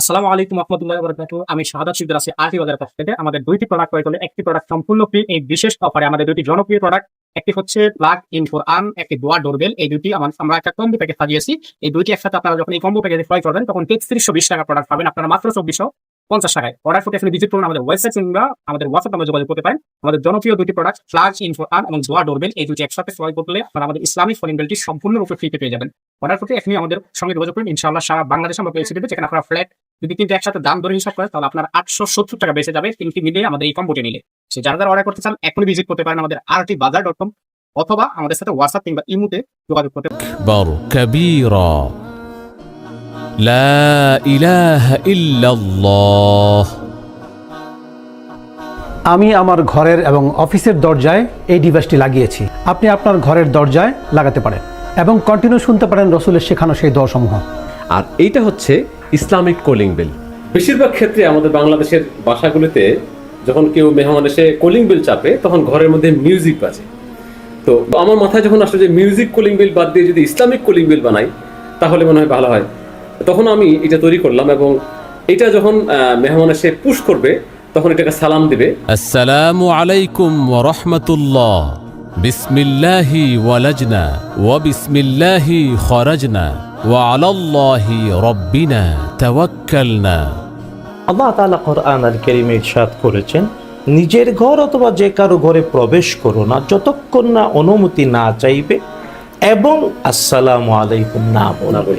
আসসালামু আলাইকুম রহমতুল্লাহ বরকাত আমি শাহাদাত শিকদার আছি আরটি বাজারের কাছ থেকে। আমাদের দুইটি প্রোডাক্ট ক্রয় করলে একটি প্রোডাক্ট সম্পূর্ণ ফ্রি এই বিশেষ অফারে আমাদের দুইটি জনপ্রিয় প্রোডাক্ট একটি হচ্ছে প্লাগ ইন ফর আর্ম একটি দোয়া ডোরবেল এই দুটি আমরা একটা কম্বো প্যাকেজ সাজিয়েছি। এই দুইটি একসাথে আপনারা যখন এই কম্বো প্যাকেজে ক্রয় করবেন, তখন তেত্রিশশো বিশ টাকা প্রোডাক্ট পাবেন। আপনারা মাত্র চব্বিশশো পঞ্চাশ টাকায়। অর্ডার করতে ভিজিট করুন আমাদের ওয়েবসাইট কিংবা আমাদের হোয়াটসঅ্যাপ নাম্বার যোগাযোগ করতে পারেন। আমাদের জনপ্রিয় দুটি product plug in fire alarm এবং দোয়া ডোরবেল এই দুটি একসাথে ক্রয় করলে আপনারা আমাদের ইসলামিক ফোন বেলটি সম্পূর্ণরূপে ফ্রিতে পেয়ে যাবেন। অর্ডার করতে এখনই আমাদের সঙ্গে যোগাযোগ করুন। ইনশাআল্লাহ সারা বাংলাদেশে আমরা পেয়েছি দেবে যেখানে আপনারা ফ্ল্যাট যদি কিন্তু একসাথে দাম ধরে হিসাব করে তাহলে আপনার আটশো সত্তর টাকা বেঁচে যাবে তিনটি মিলে আমাদের এই কম্বোটি নিলে সে যারা যারা অর্ডার করতে চান এখনই ভিজিট করতে পারেন আমাদের আরটি বাজার ডট কম অথবা আমাদের সাথে হোয়াটসঅ্যাপ কিংবা ইমুতে যোগাযোগ করতে পারেন أكبر كبيرا لا إله إلا الله আমি আমার ঘরের এবং অফিসের দরজায় এই ডিভাইসটি লাগিয়েছি আপনি আপনার ঘরের দরজায় লাগাতে পারেন এবং কন্টিনিউ শুনতে পারেন রসুলের শেখানো সেই দোয়াসমূহ আর এইটা হচ্ছে ইসলামিক কলিং বেল। বেশিরভাগ ক্ষেত্রে আমাদের বাংলাদেশের বাসাগুলিতে যখন কেউ মেহমান এসে কলিং বেল চাপে, তখন ঘরের মধ্যে মিউজিক বাজে। তো আমার মাথায় যখন আসলে যে মিউজিক কলিং বেল বাদ দিয়ে যদি ইসলামিক কলিং বেল বানাই, তাহলে মনে হয় ভালো হয়। তখন আমি এটা তৈরি করলাম এবং এটা যখন মেহমান এসে পুশ করবে, তখন এটাকে সালাম দিবে। আসসালামু আলাইকুম ওয়া রাহমাতুল্লাহ। বিসমিল্লাহি ওয়ালাজনা ওয়া বিসমিল্লাহি খরাজনা। ওয়ালাল্লাহি রব্বিনা, তাওয়াক্কালনা। আল্লাহ তাআলা কোরআন আল কারীমে ইরশাদ করেছেন, নিজের ঘর অথবা যে কারও ঘরে প্রবেশ করো না, যতক্ষণ না অনুমতি না চাইবে, এবং আসসালামু আলাইকুম না বলবে